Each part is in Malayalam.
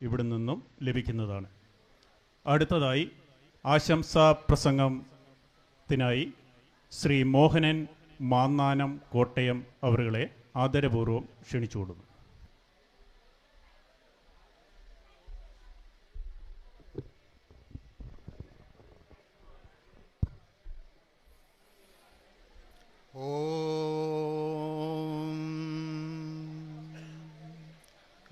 ഇവിടെ നിന്നും ലഭിക്കുന്നതാണ്. അടുത്തതായി ആശംസാ പ്രസംഗത്തിനായി ശ്രീ മോഹനൻ മാന്നാനം കോട്ടയം അവരുകളെ ആദരപൂർവം ക്ഷണിച്ചുകൊള്ളുന്നു ॐ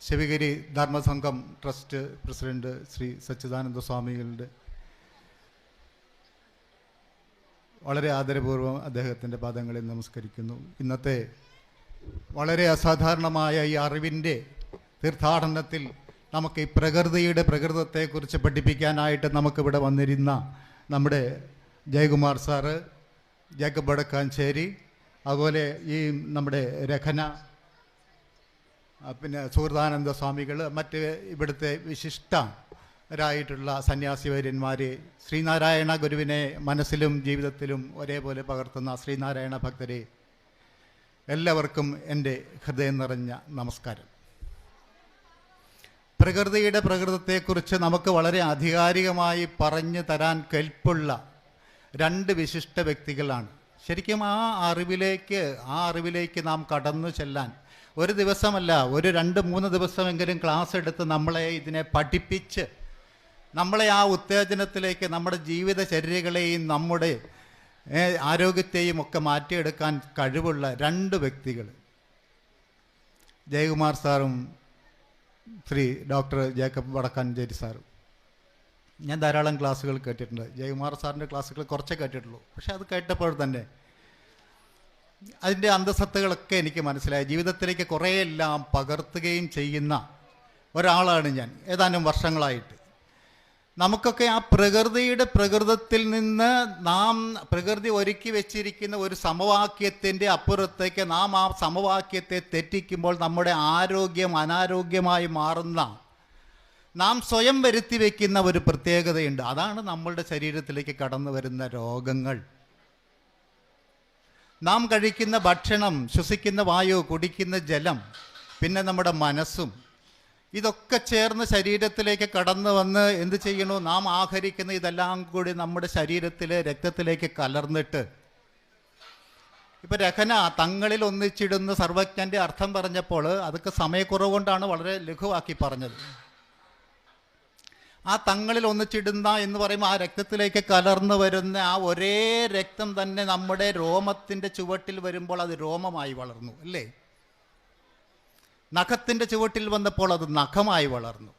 ശിവഗിരി ധർമ്മസംഘം ട്രസ്റ്റ് പ്രസിഡന്റ് ശ്രീ സച്ചിദാനന്ദ സ്വാമികളുടെ വളരെ ആദരപൂർവം അദ്ദേഹത്തിന്റെ പാദങ്ങളിൽ നമസ്കരിക്കുന്നു. ഇന്നത്തെ വളരെ അസാധാരണമായ ഈ അറിവിന്റെ തീർത്ഥാടനത്തിൽ നമുക്ക് ഈ പ്രകൃതിയുടെ പ്രകൃതത്തെക്കുറിച്ച് പഠിപ്പിക്കാനായിട്ട് നമുക്കിവിടെ വന്നിരുന്ന നമ്മുടെ ജയകുമാർ സാറ് ജേക്കബ് വടക്കാഞ്ചേരി അതുപോലെ ഈ നമ്മുടെ രഖന പിന്നെ സുഹൃദാനന്ദ സ്വാമികൾ മറ്റ് ഇവിടുത്തെ വിശിഷ്ടരായിട്ടുള്ള സന്യാസിവര്യന്മാർ ശ്രീനാരായണ ഗുരുവിനെ മനസ്സിലും ജീവിതത്തിലും ഒരേപോലെ പകർത്തുന്ന ശ്രീനാരായണ ഭക്തരെ എല്ലാവർക്കും എന്റെ ഹൃദയം നിറഞ്ഞ നമസ്കാരം. പ്രകൃതിയുടെ പ്രകൃതത്തെക്കുറിച്ച് നമുക്ക് വളരെ ആധികാരികമായി പറഞ്ഞു തരാൻ കെൽപ്പുള്ള രണ്ട് വിശിഷ്ട വ്യക്തികളാണ്. ശരിക്കും ആ അറിവിലേക്ക് ആ അറിവിലേക്ക് നാം കടന്നു ചെല്ലാൻ ഒരു ദിവസമല്ല ഒരു രണ്ട് മൂന്ന് ദിവസമെങ്കിലും ക്ലാസ് എടുത്ത് നമ്മളെ ഇതിനെ പഠിപ്പിച്ച് നമ്മളെ ആ ഉത്തേജനത്തിലേക്ക് നമ്മുടെ ജീവിത ശരീരങ്ങളെയും നമ്മുടെ ആരോഗ്യത്തെയും ഒക്കെ മാറ്റിയെടുക്കാൻ കഴിവുള്ള രണ്ട് വ്യക്തികൾ. ജയകുമാർ സാറും ശ്രീ ഡോക്ടർ ജേക്കബ് വടക്കാഞ്ചേരി സാറും. ഞാൻ ധാരാളം ക്ലാസ്സുകൾ കേട്ടിട്ടുണ്ട്. ജയകുമാർ സാറിന്റെ ക്ലാസ്സുകൾ കുറച്ചേ കേട്ടിട്ടുള്ളൂ. പക്ഷേ അത് കേട്ടപ്പോൾ തന്നെ അതിന്റെ അന്തസത്തകളൊക്കെ എനിക്ക് മനസ്സിലായി. ജീവിതത്തിലേക്ക് കുറേയെല്ലാം പകർത്തുകയും ചെയ്യുന്ന ഒരാളാണ് ഞാൻ. ഏതാനും വർഷങ്ങളായിട്ട്. നമുക്കൊക്കെ ആ പ്രകൃതിയുടെ പ്രകൃതത്തിൽ നിന്ന് നാം പ്രകൃതി ഒരുക്കി വെച്ചിരിക്കുന്ന ഒരു സമവാക്യത്തിന്റെ അപ്പുറത്തേക്ക് നാം ആ സമവാക്യത്തെ തെറ്റിക്കുമ്പോൾ നമ്മുടെ ആരോഗ്യം അനാരോഗ്യമായി മാറുന്ന നാം സ്വയം വരുത്തി വയ്ക്കുന്ന ഒരു പ്രത്യേകതയുണ്ട്. അതാണ് നമ്മളുടെ ശരീരത്തിലേക്ക് കടന്നു വരുന്ന രോഗങ്ങൾ. നാം കഴിക്കുന്ന ഭക്ഷണം ശ്വസിക്കുന്ന വായു കുടിക്കുന്ന ജലം പിന്നെ നമ്മുടെ മനസ്സും ഇതൊക്കെ ചേർന്ന് ശരീരത്തിലേക്ക് കടന്നു വന്ന് എന്ത് ചെയ്യണു? നാം ആഹരിക്കുന്ന ഇതെല്ലാം കൂടി നമ്മുടെ ശരീരത്തിലെ രക്തത്തിലേക്ക് കലർന്നിട്ട്. ഇപ്പൊ രഹന തങ്ങളിൽ ഒന്നിച്ചിടുന്ന സർവജ്ഞന്റെ അർത്ഥം പറഞ്ഞപ്പോൾ അതൊക്കെ സമയക്കുറവ് കൊണ്ടാണ് വളരെ ലഘുവാക്കി പറഞ്ഞത്. ആ തങ്ങളിൽ ഒന്നിച്ചിടുന്ന എന്ന് പറയുമ്പോൾ ആ രക്തത്തിലേക്ക് കലർന്നു വരുന്ന ആ ഒരേ രക്തം തന്നെ നമ്മുടെ രോമത്തിന്റെ ചുവട്ടിൽ വരുമ്പോൾ അത് രോമമായി വളർന്നു അല്ലേ? നഖത്തിന്റെ ചുവട്ടിൽ വന്നപ്പോൾ അത് നഖമായി വളർന്നു.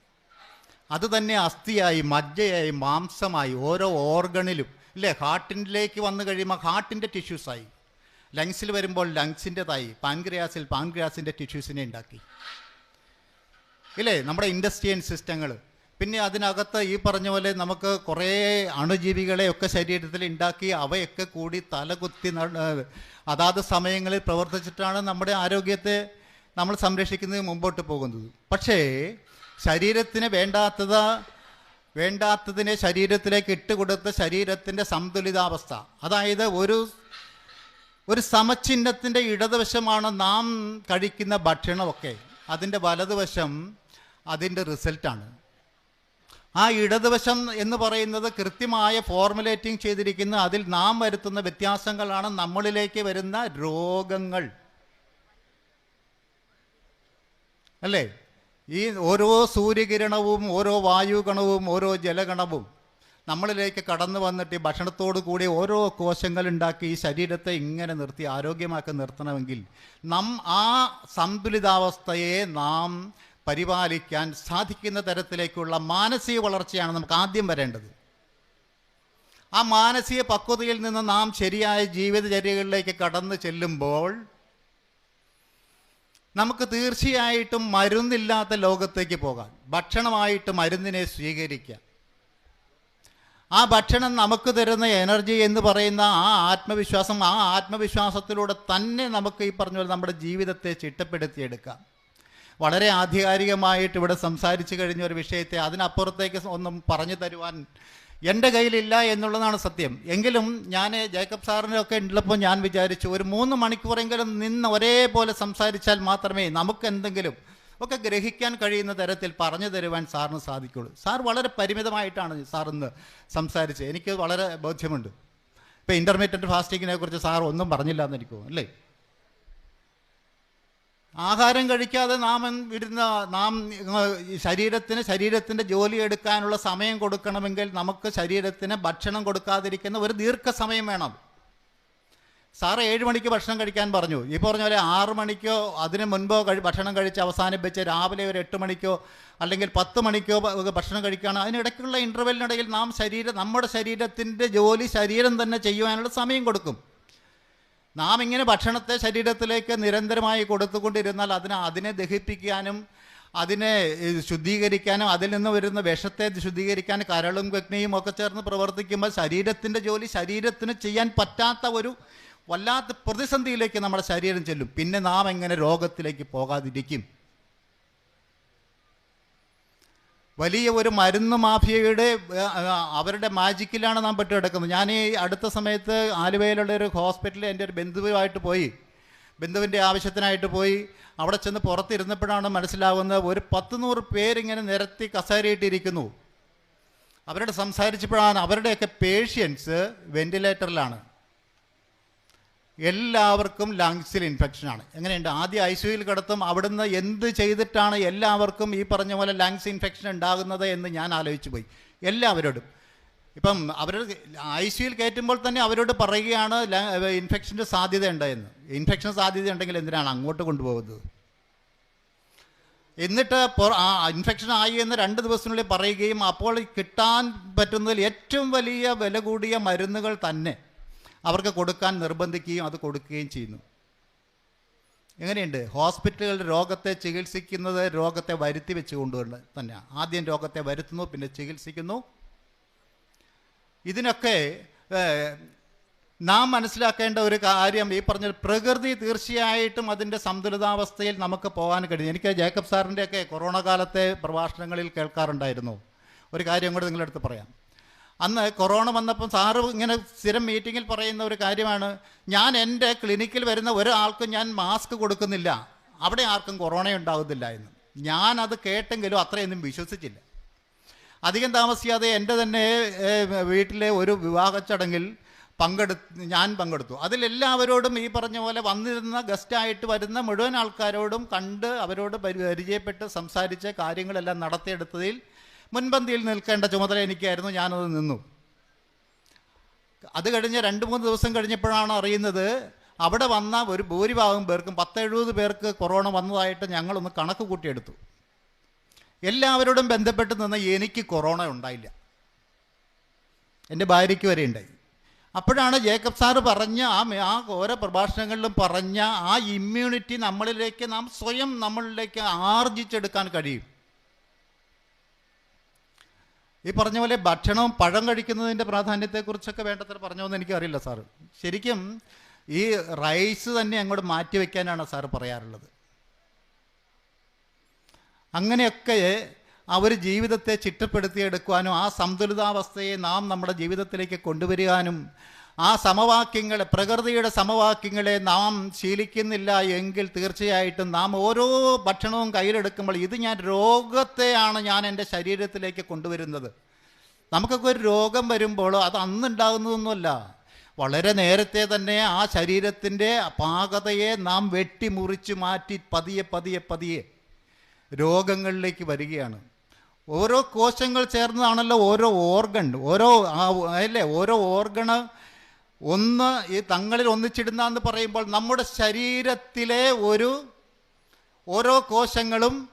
അത് തന്നെ അസ്ഥിയായി മജ്ജയായി മാംസമായി ഓരോ ഓർഗണിലും ഇല്ലേ ഹാർട്ടിലേക്ക് വന്നു കഴിയുമ്പോൾ ഹാർട്ടിന്റെ ടിഷ്യൂസായി. ലങ്സിൽ വരുമ്പോൾ ലങ്സിന്റെതായി പാൻക്രിയാസിൽ പാൻക്രിയാസിന്റെ ടിഷ്യൂസിനെ ഉണ്ടാക്കി. ഇല്ലേ? നമ്മുടെ ഇൻഡസ്ട്രിയൻ സിസ്റ്റങ്ങൾ. പിന്നെ അതിനകത്ത് ഈ പറഞ്ഞ പോലെ നമുക്ക് കുറേ അണുജീവികളെ ഒക്കെ ശരീരത്തിൽ ഉണ്ടാക്കി അവയൊക്കെ കൂടി തലകുത്തി അതാത് സമയങ്ങളിൽ പ്രവർത്തിച്ചിട്ടാണ് നമ്മുടെ ആരോഗ്യത്തെ നമ്മൾ സംരക്ഷിക്കുന്നത് മുമ്പോട്ട് പോകുന്നത്. പക്ഷേ ശരീരത്തിന് വേണ്ടാത്തത് വേണ്ടാത്തതിനെ ശരീരത്തിലേക്ക് ഇട്ടുകൊടുത്ത ശരീരത്തിന്റെ സന്തുലിതാവസ്ഥ. അതായത് ഒരു ഒരു സമചിഹ്നത്തിന്റെ ഇടതുവശമാണ് നാം കഴിക്കുന്ന ഭക്ഷണമൊക്കെ. അതിന്റെ വലതുവശം അതിന്റെ റിസൾട്ടാണ്. ആ ഇടതുവശം എന്ന് പറയുന്നത് കൃത്യമായ ഫോർമുലേറ്റിംഗ് ചെയ്തിരിക്കുന്ന. അതിൽ നാം വരുത്തുന്ന വ്യത്യാസങ്ങളാണ് നമ്മളിലേക്ക് വരുന്ന രോഗങ്ങൾ. അല്ലേ? ഈ ഓരോ സൂര്യകിരണവും ഓരോ വായുഗണവും ഓരോ ജലഗണവും നമ്മളിലേക്ക് കടന്നു വന്നിട്ട് ഈ ഭക്ഷണത്തോടു കൂടി ഓരോ കോശങ്ങൾ ഉണ്ടാക്കി ഈ ശരീരത്തെ ഇങ്ങനെ നിർത്തി ആരോഗ്യമാക്കി നിർത്തണമെങ്കിൽ നാം ആ സന്തുലിതാവസ്ഥയെ നാം പരിപാലിക്കാൻ സാധിക്കുന്ന തരത്തിലേക്കുള്ള മാനസിക വളർച്ചയാണ് നമുക്ക് ആദ്യം വരേണ്ടത്. ആ മാനസിക പക്വതയിൽ നിന്ന് നാം ശരിയായ ജീവിതചര്യകളിലേക്ക് കടന്നു ചെല്ലുമ്പോൾ നമുക്ക് തീർച്ചയായിട്ടും മരുന്നില്ലാത്ത ലോകത്തേക്ക് പോകാം ഭക്ഷണമായിട്ട് മരുന്നിനെ സ്വീകരിക്കാം ആ ഭക്ഷണം നമുക്ക് തരുന്ന എനർജി എന്ന് പറയുന്ന ആ ആത്മവിശ്വാസം ആ ആത്മവിശ്വാസത്തിലൂടെ തന്നെ നമുക്ക് ഈ പറഞ്ഞ പോലെ നമ്മുടെ ജീവിതത്തെ ചിട്ടപ്പെടുത്തിയെടുക്കാം. വളരെ ആധികാരികമായിട്ട് ഇവിടെ സംസാരിച്ചു കഴിഞ്ഞ ഒരു വിഷയത്തെ അതിനപ്പുറത്തേക്ക് ഒന്നും പറഞ്ഞു തരുവാൻ എന്റെ കയ്യിലില്ല എന്നുള്ളതാണ് സത്യം. എങ്കിലും ഞാൻ ജേക്കബ് സാറിനൊക്കെ ഉള്ളപ്പോൾ ഞാൻ വിചാരിച്ചു ഒരു മൂന്ന് മണിക്കൂറെങ്കിലും നിന്ന് ഒരേപോലെ സംസാരിച്ചാൽ മാത്രമേ നമുക്ക് എന്തെങ്കിലും ഒക്കെ ഗ്രഹിക്കാൻ കഴിയുന്ന തരത്തിൽ പറഞ്ഞു തരുവാൻ സാറിന് സാധിക്കുള്ളൂ. സാർ വളരെ പരിമിതമായിട്ടാണ് സാർ ഇന്ന് സംസാരിച്ചത്. എനിക്ക് വളരെ ബോധ്യമുണ്ട്. ഇപ്പോൾ ഇന്റർമീഡിയറ്റ് ഫാസ്റ്റിങ്ങിനെ കുറിച്ച് സാർ ഒന്നും പറഞ്ഞില്ല എന്ന് എനിക്ക് അല്ലേ? ആഹാരം കഴിക്കാതെ നാം ഇരുന്ന നാം ശരീരത്തിന് ശരീരത്തിന്റെ ജോലി എടുക്കാനുള്ള സമയം കൊടുക്കണമെങ്കിൽ നമുക്ക് ശരീരത്തിന് ഭക്ഷണം കൊടുക്കാതിരിക്കുന്ന ഒരു ദീർഘസമയം വേണം. സാറ് ഏഴ് മണിക്ക് ഭക്ഷണം കഴിക്കാൻ പറഞ്ഞു. ഈ പറഞ്ഞ പോലെ ആറ് മണിക്കോ അതിന് മുൻപോ കഴി ഭക്ഷണം കഴിച്ച് അവസാനിപ്പിച്ച് രാവിലെ ഒരു എട്ട് മണിക്കോ അല്ലെങ്കിൽ പത്ത് മണിക്കോ ഭക്ഷണം കഴിക്കുകയാണ് അതിനിടയ്ക്കുള്ള ഇന്റർവെല്ലിനിടയിൽ നാം ശരീരം നമ്മുടെ ശരീരത്തിന്റെ ജോലി ശരീരം തന്നെ ചെയ്യുവാനുള്ള സമയം കൊടുക്കും. നാം ഇങ്ങനെ ഭക്ഷണത്തെ ശരീരത്തിലേക്ക് നിരന്തരമായി കൊടുത്തുകൊണ്ടിരുന്നാൽ അതിനെ അതിനെ ദഹിപ്പിക്കാനും അതിനെ ശുദ്ധീകരിക്കാനും അതിൽ നിന്ന് വരുന്ന വിഷത്തെ ശുദ്ധീകരിക്കാൻ കരളും കഗ്നിയും ഒക്കെ ചേർന്ന് പ്രവർത്തിക്കുമ്പോൾ ശരീരത്തിന്റെ ജോലി ശരീരത്തിന് ചെയ്യാൻ പറ്റാത്ത ഒരു വല്ലാത്ത പ്രതിസന്ധിയിലേക്ക് നമ്മുടെ ശരീരം ചെല്ലും. പിന്നെ നാം എങ്ങനെ രോഗത്തിലേക്ക് പോകാതിരിക്കും? വലിയ ഒരു മരുന്ന് മാഫിയയുടെ അവരുടെ മാജിക്കിലാണ് നാം പെട്ട് കിടക്കുന്നത് ഞാൻ ഈ അടുത്ത സമയത്ത് ആലുവയിലുള്ള ഒരു ഹോസ്പിറ്റലിൽ എന്റെ ഒരു ബന്ധുവുമായിട്ട് പോയി. ബന്ധുവിന്റെ ആവശ്യത്തിനായിട്ട് പോയി. അവിടെ ചെന്ന് പുറത്തിരുന്നപ്പോഴാണ് മനസ്സിലാവുന്നത് ഒരു പത്ത് നൂറ് പേരിങ്ങനെ നിരത്തി കസേരയിട്ടിരിക്കുന്നു. അവരോട് സംസാരിച്ചപ്പോഴാണ് അവരുടെയൊക്കെ പേഷ്യൻസ് വെന്റിലേറ്ററിലാണ്. എല്ലാവർക്കും ലങ്സിൽ ഇൻഫെക്ഷനാണ്. എങ്ങനെയുണ്ട്? ആദ്യം ഐ സിയുയിൽ കിടത്തും അവിടുന്ന് എന്ത് ചെയ്തിട്ടാണ് എല്ലാവർക്കും ഈ പറഞ്ഞ പോലെ ലങ്സ് ഇൻഫെക്ഷൻ ഉണ്ടാകുന്നത് എന്ന് ഞാൻ ആലോചിച്ചു പോയി. എല്ലാവരോടും. ഇപ്പം അവർ ഐ സിയുയിൽ കയറ്റുമ്പോൾ തന്നെ അവരോട് പറയുകയാണ് ഇൻഫെക്ഷന്റെ സാധ്യത ഉണ്ട് എന്ന്. ഇൻഫെക്ഷൻ സാധ്യത ഉണ്ടെങ്കിൽ എന്തിനാണ് അങ്ങോട്ട് കൊണ്ടുപോകുന്നത്? എന്നിട്ട് ഇൻഫെക്ഷൻ ആയി എന്ന് രണ്ട് ദിവസത്തിനുള്ളിൽ പറയുകയും അപ്പോൾ കിട്ടാൻ പറ്റുന്നതിൽ ഏറ്റവും വലിയ വില കൂടിയ മരുന്നുകൾ തന്നെ. അവർക്ക് കൊടുക്കാൻ നിർബന്ധിക്കുകയും അത് കൊടുക്കുകയും ചെയ്യുന്നു. എങ്ങനെയുണ്ട്? ഹോസ്പിറ്റലുകൾ രോഗത്തെ ചികിത്സിക്കുന്നത് രോഗത്തെ വരുത്തി വെച്ചുകൊണ്ട് തന്നെയാണ് ആദ്യം രോഗത്തെ വരുത്തുന്നു പിന്നെ ചികിത്സിക്കുന്നു. ഇതിനൊക്കെ നാം മനസ്സിലാക്കേണ്ട ഒരു കാര്യം ഈ പറഞ്ഞ പ്രകൃതി തീർച്ചയായിട്ടും അതിന്റെ സന്തുലിതാവസ്ഥയിൽ നമുക്ക് പോകാൻ കഴിയും. എനിക്ക് ജേക്കബ് സാറിന്റെയൊക്കെ കൊറോണ കാലത്തെ പ്രഭാഷണങ്ങളിൽ കേൾക്കാറുണ്ടായിരുന്നു. ഒരു കാര്യം കൂടെ നിങ്ങളുടെ അടുത്ത് പറയാം. അന്ന് കൊറോണ വന്നപ്പം സാറ് ഇങ്ങനെ സ്ഥിരം മീറ്റിങ്ങിൽ പറയുന്ന ഒരു കാര്യമാണ് ഞാൻ എന്റെ ക്ലിനിക്കിൽ വരുന്ന ഒരാൾക്കും ഞാൻ മാസ്ക് കൊടുക്കുന്നില്ല. അവിടെ ആർക്കും കൊറോണ ഉണ്ടാകുന്നില്ല എന്ന്. ഞാൻ അത് കേട്ടെങ്കിലും അത്രയൊന്നും വിശ്വസിച്ചില്ല. അധികം താമസിയാതെ എന്റെ തന്നെ വീട്ടിലെ ഒരു വിവാഹ ചടങ്ങിൽ പങ്കെടു ഞാൻ പങ്കെടുത്തു. അതിലെല്ലാവരോടും ഈ പറഞ്ഞ പോലെ വന്നിരുന്ന ഗസ്റ്റായിട്ട് വരുന്ന മുഴുവൻ ആൾക്കാരോടും കണ്ട് അവരോട് പരിചയപ്പെട്ട് സംസാരിച്ച് കാര്യങ്ങളെല്ലാം നടത്തിയെടുത്തതിൽ മുൻപന്തിയിൽ നിൽക്കേണ്ട ചുമതല എനിക്കായിരുന്നു ഞാനത് നിന്നു. അത് കഴിഞ്ഞ് രണ്ട് മൂന്ന് ദിവസം കഴിഞ്ഞപ്പോഴാണ് അറിയുന്നത് അവിടെ വന്ന ഒരു ഭൂരിഭാഗം പേർക്കും പത്തെഴുപത് പേർക്ക് കൊറോണ വന്നതായിട്ട് ഞങ്ങളൊന്ന് കണക്ക് കൂട്ടിയെടുത്തു. എല്ലാവരോടും ബന്ധപ്പെട്ട് നിന്ന് എനിക്ക് കൊറോണ ഉണ്ടായില്ല. എന്റെ ഭാര്യയ്ക്ക് വരെ ഉണ്ടായി. അപ്പോഴാണ് ജേക്കബ് സാറ് പറഞ്ഞ ആ ആ ഓരോ പ്രഭാഷണങ്ങളിലും പറഞ്ഞ ആ ഇമ്മ്യൂണിറ്റി നമ്മളിലേക്ക് നാം സ്വയം നമ്മളിലേക്ക് ആർജിച്ചെടുക്കാൻ കഴിയും. ഈ പറഞ്ഞ പോലെ ഭക്ഷണവും പഴം കഴിക്കുന്നതിന്റെ പ്രാധാന്യത്തെക്കുറിച്ചൊക്കെ വേണ്ടത്ര പറഞ്ഞോന്ന് എനിക്കറിയില്ല സാറ് ശരിക്കും ഈ റൈസ് തന്നെ അങ്ങോട്ട് മാറ്റി വയ്ക്കാനാണ് സാറ് പറയാറുള്ളത്. അങ്ങനെയൊക്കെ അവർ ജീവിതത്തെ ചിട്ടപ്പെടുത്തിയെടുക്കുവാനും ആ സന്തുലിതാവസ്ഥയെ നാം നമ്മുടെ ജീവിതത്തിലേക്ക് കൊണ്ടുവരികാനും ആ സമവാക്യങ്ങൾ പ്രകൃതിയുടെ സമവാക്യങ്ങളെ നാം ശീലിക്കുന്നില്ല എങ്കിൽ തീർച്ചയായിട്ടും നാം ഓരോ ഭക്ഷണവും കയ്യിലെടുക്കുമ്പോൾ ഇത് ഞാൻ രോഗത്തെയാണ് ഞാൻ എന്റെ ശരീരത്തിലേക്ക് കൊണ്ടുവരുന്നത്. നമുക്കൊക്കെ ഒരു രോഗം വരുമ്പോൾ അത് അന്നുണ്ടാകുന്നതൊന്നുമല്ല. വളരെ നേരത്തെ തന്നെ ആ ശരീരത്തിന്റെ പാകതയെ നാം വെട്ടിമുറിച്ച് മാറ്റി പതിയെ പതിയെ പതിയെ രോഗങ്ങളിലേക്ക് വരികയാണ്. ഓരോ കോശങ്ങൾ ചേർന്നതാണല്ലോ ഓരോ ഓർഗൺ ഓരോ അല്ലേ ഓരോ ഓർഗണ് ഒന്ന് ഈ തങ്ങളിൽ ഒന്നിച്ചിടുന്ന എന്ന് പറയുമ്പോൾ നമ്മുടെ ശരീരത്തിലെ ഒരു ഓരോ കോശങ്ങളും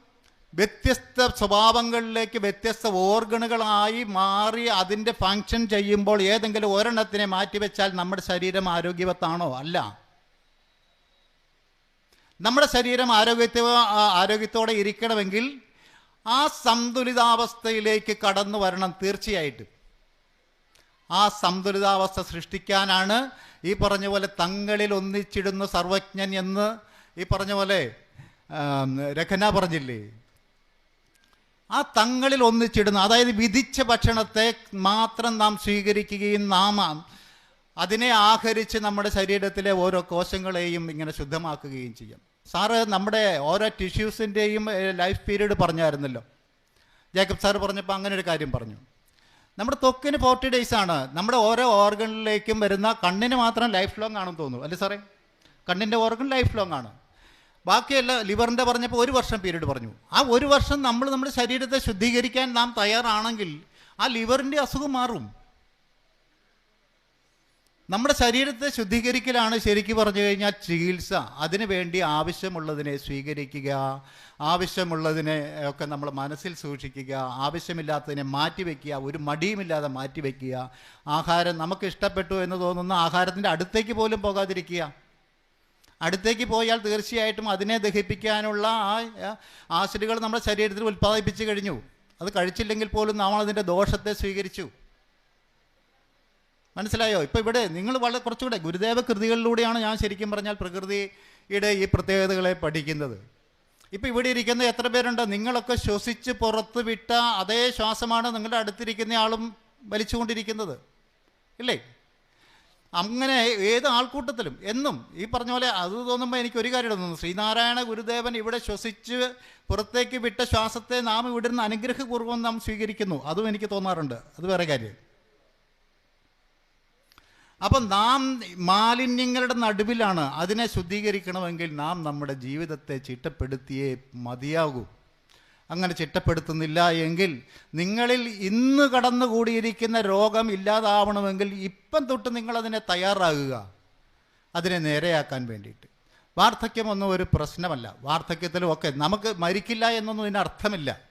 വ്യത്യസ്ത സ്വഭാവങ്ങളിലേക്ക് വ്യത്യസ്ത ഓർഗണുകളായി മാറി അതിന്റെ ഫങ്ഷൻ ചെയ്യുമ്പോൾ ഏതെങ്കിലും ഒരെണ്ണത്തിനെ മാറ്റിവെച്ചാൽ നമ്മുടെ ശരീരം ആരോഗ്യവത്താണോ? അല്ല. നമ്മുടെ ശരീരം ആരോഗ്യത്തെ ആരോഗ്യത്തോടെ ഇരിക്കണമെങ്കിൽ ആ സന്തുലിതാവസ്ഥയിലേക്ക് കടന്നു വരണം തീർച്ചയായിട്ടും. ആ സന്തുലിതാവസ്ഥ സൃഷ്ടിക്കാനാണ് ഈ പറഞ്ഞ പോലെ തങ്ങളിൽ ഒന്നിച്ചിടുന്ന സർവജ്ഞൻ എന്ന് ഈ പറഞ്ഞ പോലെ രഘന പറഞ്ഞില്ലേ? ആ തങ്ങളിൽ ഒന്നിച്ചിടുന്ന അതായത് വിധിച്ച ഭക്ഷണത്തെ മാത്രം നാം സ്വീകരിക്കുകയും നാം അതിനെ ആഹരിച്ച് നമ്മുടെ ശരീരത്തിലെ ഓരോ കോശങ്ങളെയും ഇങ്ങനെ ശുദ്ധമാക്കുകയും ചെയ്യും. സാറ് നമ്മുടെ ഓരോ ടിഷ്യൂസിന്റെയും ലൈഫ് പീരീഡ് പറഞ്ഞായിരുന്നല്ലോ. ജേക്കബ് സാറ് പറഞ്ഞപ്പോൾ അങ്ങനെ ഒരു കാര്യം പറഞ്ഞു. നമ്മുടെ ത്വക്കിന് ഫോർട്ടി ഡേയ്സ് ആണ്. നമ്മുടെ ഓരോ ഓർഗണിലേക്കും വരുന്ന കണ്ണിന് മാത്രം ലൈഫ് ലോങ് ആണെന്ന് തോന്നുന്നു. അല്ലേ സാറേ? കണ്ണിന്റെ ഓർഗൺ ലൈഫ് ലോങ് ആണ്. ബാക്കിയല്ല ലിവറിന്റെ പറഞ്ഞപ്പോൾ ഒരു വർഷം പീരീഡ് പറഞ്ഞു. ആ ഒരു വർഷം നമ്മൾ നമ്മുടെ ശരീരത്തെ ശുദ്ധീകരിക്കാൻ നാം തയ്യാറാണെങ്കിൽ ആ ലിവറിന്റെ അസുഖം മാറും. നമ്മുടെ ശരീരത്തെ ശുദ്ധീകരിക്കലാണ് ശരിക്കും പറഞ്ഞു കഴിഞ്ഞാൽ ചികിത്സ. അതിനു വേണ്ടി ആവശ്യമുള്ളതിനെ സ്വീകരിക്കുക ആവശ്യമുള്ളതിനെ ഒക്കെ നമ്മൾ മനസ്സിൽ സൂക്ഷിക്കുക ആവശ്യമില്ലാത്തതിനെ മാറ്റിവെക്കുക ഒരു മടിയുമില്ലാതെ മാറ്റിവെക്കുക ആഹാരം നമുക്ക് ഇഷ്ടപ്പെട്ടു എന്ന് തോന്നുന്ന ആഹാരത്തിന്റെ അടുത്തേക്ക് പോലും പോകാതിരിക്കുക. അടുത്തേക്ക് പോയാൽ തീർച്ചയായിട്ടും അതിനെ ദഹിപ്പിക്കാനുള്ള ആ ആസിഡുകൾ നമ്മുടെ ശരീരത്തിൽ ഉൽപ്പാദിപ്പിച്ചു കഴിഞ്ഞു. അത് കഴിച്ചില്ലെങ്കിൽ പോലും നമ്മൾ അതിന്റെ ദോഷത്തെ സ്വീകരിച്ചു. മനസ്സിലായോ? ഇപ്പോൾ ഇവിടെ നിങ്ങൾ വളരെ കുറച്ചുകൂടെ ഗുരുദേവ കൃതികളിലൂടെയാണ് ഞാൻ ശരിക്കും പറഞ്ഞാൽ പ്രകൃതിയുടെ ഈ പ്രത്യേകതകളെ പഠിക്കുന്നത്. ഇപ്പോൾ ഇവിടെ ഇരിക്കുന്ന എത്ര പേരുണ്ട്? നിങ്ങളൊക്കെ ശ്വസിച്ച് പുറത്ത് വിട്ട അതേ ശ്വാസമാണ് നിങ്ങളുടെ അടുത്തിരിക്കുന്ന ആളും വലിച്ചുകൊണ്ടിരിക്കുന്നത്. ഇല്ലേ? അങ്ങനെ ഏത് ആൾക്കൂട്ടത്തിലും എന്നും ഈ പറഞ്ഞ പോലെ അത് തോന്നുമ്പോൾ എനിക്ക് ഒരു കാര്യം തോന്നുന്നു. ശ്രീനാരായണ ഗുരുദേവൻ ഇവിടെ ശ്വസിച്ച് പുറത്തേക്ക് വിട്ട ശ്വാസത്തെ നാം ഇവിടുന്ന് അനുഗ്രഹപൂർവം നാം സ്വീകരിക്കുന്നു. അതും എനിക്ക് തോന്നാറുണ്ട്. അത് വേറെ കാര്യം. അപ്പം നാം മാലിന്യങ്ങളുടെ നടുവിലാണ് അതിനെ ശുദ്ധീകരിക്കണമെങ്കിൽ നാം നമ്മുടെ ജീവിതത്തെ ചിട്ടപ്പെടുത്തിയേ മതിയാകൂ. അങ്ങനെ ചിട്ടപ്പെടുത്തുന്നില്ല എങ്കിൽ നിങ്ങളിൽ ഇന്ന് കടന്നുകൂടിയിരിക്കുന്ന രോഗം ഇല്ലാതാവണമെങ്കിൽ ഇപ്പം തൊട്ട് നിങ്ങളതിനെ തയ്യാറാകുക. അതിനെ നേരെയാക്കാൻ വേണ്ടിയിട്ട്. വാർദ്ധക്യമൊന്നും ഒരു പ്രശ്നമല്ല. വാർദ്ധക്യത്തിലും ഒക്കെ നമുക്ക് മരിക്കില്ല എന്നൊന്നും ഇതിന് അർത്ഥമില്ല.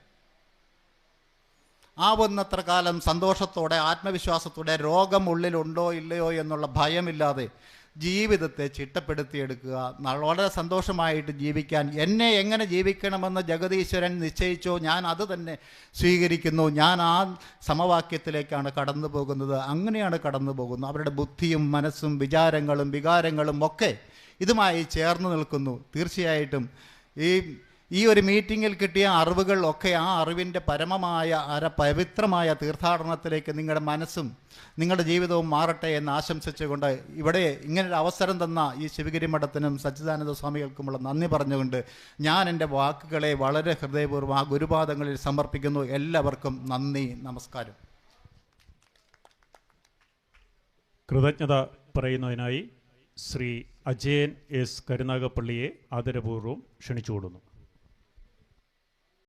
ആവുന്നത്ര കാലം സന്തോഷത്തോടെ ആത്മവിശ്വാസത്തോടെ രോഗം ഉള്ളിലുണ്ടോ ഇല്ലയോ എന്നുള്ള ഭയമില്ലാതെ ജീവിതത്തെ ചിട്ടപ്പെടുത്തിയെടുക്കുക. വളരെ സന്തോഷമായിട്ട് ജീവിക്കാൻ. എന്നെ എങ്ങനെ ജീവിക്കണമെന്ന് ജഗതീശ്വരൻ നിശ്ചയിച്ചോ ഞാൻ അത് തന്നെ സ്വീകരിക്കുന്നു. ഞാൻ ആ സമവാക്യത്തിലേക്കാണ് കടന്നു പോകുന്നത്. അങ്ങനെയാണ് കടന്നു പോകുന്നത്. അവരുടെ ബുദ്ധിയും മനസ്സും വിചാരങ്ങളും വികാരങ്ങളും ഒക്കെ ഇതുമായി ചേർന്ന് നിൽക്കുന്നു. തീർച്ചയായിട്ടും ഈ ഈ ഒരു മീറ്റിങ്ങിൽ കിട്ടിയ അറിവുകൾ ഒക്കെ ആ അറിവിന്റെ പരമമായ അര പവിത്രമായ തീർത്ഥാടനത്തിലേക്ക് നിങ്ങളുടെ മനസ്സും നിങ്ങളുടെ ജീവിതവും മാറട്ടെ എന്ന് ആശംസിച്ചുകൊണ്ട് ഇവിടെ ഇങ്ങനൊരു അവസരം തന്ന ഈ ശിവഗിരി മഠത്തിനും സച്ചിദാനന്ദ സ്വാമികൾക്കുമുള്ള നന്ദി പറഞ്ഞുകൊണ്ട് ഞാൻ എന്റെ വാക്കുകളെ വളരെ ഹൃദയപൂർവം ആ ഗുരുപാദങ്ങളിൽ സമർപ്പിക്കുന്നു. എല്ലാവർക്കും നന്ദി നമസ്കാരം. കൃതജ്ഞത പറയുന്നതിനായി ശ്രീ അജയൻ എസ് കരുനാഗപ്പള്ളിയെ ആദരപൂർവം ക്ഷണിച്ചുകൊള്ളുന്നു.